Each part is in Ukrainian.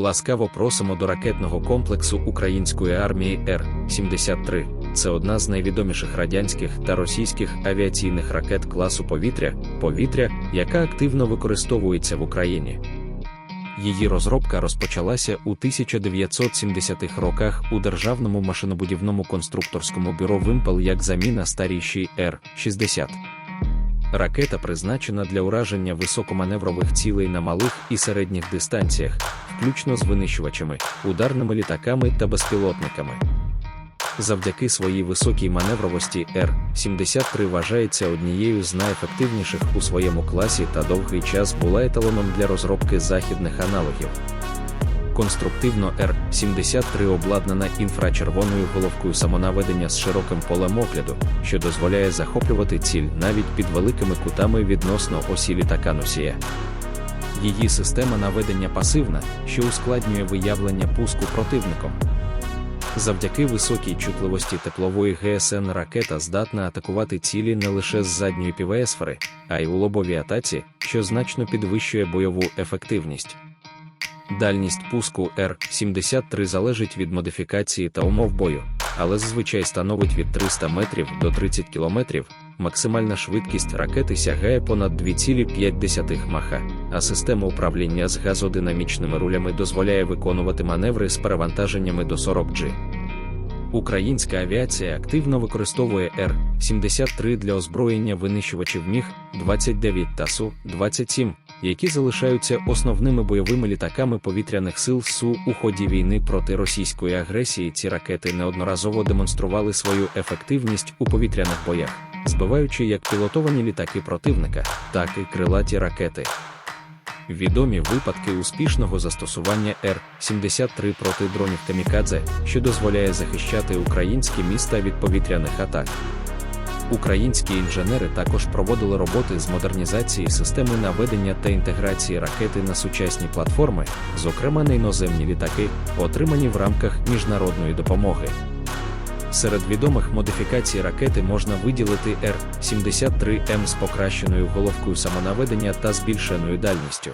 Ласкаво просимо до ракетного комплексу української армії Р-73. Це одна з найвідоміших радянських та російських авіаційних ракет класу повітря, повітря, яка активно використовується в Україні. Її розробка розпочалася у 1970-х роках у Державному машинобудівному конструкторському бюро Вимпел як заміна старішій Р-60. Ракета призначена для ураження високоманеврових цілей на малих і середніх дистанціях, включно з винищувачами, ударними літаками та безпілотниками. Завдяки своїй високій маневровості Р-73 вважається однією з найефективніших у своєму класі та довгий час була еталоном для розробки західних аналогів. Конструктивно Р-73 обладнана інфрачервоною головкою самонаведення з широким полем огляду, що дозволяє захоплювати ціль навіть під великими кутами відносно осі літака носія. Її система наведення пасивна, що ускладнює виявлення пуску противником. Завдяки високій чутливості теплової ГСН ракета здатна атакувати цілі не лише з задньої півесфери, а й у лобовій атаці, що значно підвищує бойову ефективність. Дальність пуску Р-73 залежить від модифікації та умов бою, але зазвичай становить від 300 метрів до 30 кілометрів. Максимальна швидкість ракети сягає понад 2,5 маха, а система управління з газодинамічними рулями дозволяє виконувати маневри з перевантаженнями до 40 G. Українська авіація активно використовує Р-73 для озброєння винищувачів Міг-29 та Су-27, які залишаються основними бойовими літаками повітряних сил СУ у ході війни проти російської агресії. Ці ракети неодноразово демонстрували свою ефективність у повітряних боях, збиваючи як пілотовані літаки противника, так і крилаті ракети. Відомі випадки успішного застосування Р-73 проти дронів Камікадзе, що дозволяє захищати українські міста від повітряних атак. Українські інженери також проводили роботи з модернізації системи наведення та інтеграції ракети на сучасні платформи, зокрема на іноземні літаки, отримані в рамках міжнародної допомоги. Серед відомих модифікацій ракети можна виділити Р-73М з покращеною головкою самонаведення та збільшеною дальністю.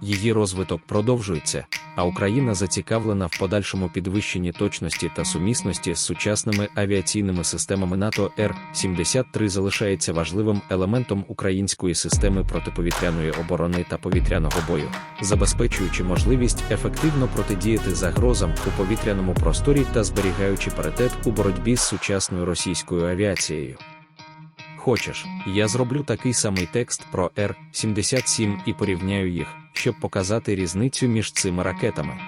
Її розвиток продовжується, а Україна зацікавлена в подальшому підвищенні точності та сумісності з сучасними авіаційними системами НАТО Р-73 залишається важливим елементом української системи протиповітряної оборони та повітряного бою, забезпечуючи можливість ефективно протидіяти загрозам у повітряному просторі та зберігаючи паритет у боротьбі з сучасною російською авіацією. Хочеш, я зроблю такий самий текст про Р-77 і порівняю їх, щоб показати різницю між цими ракетами.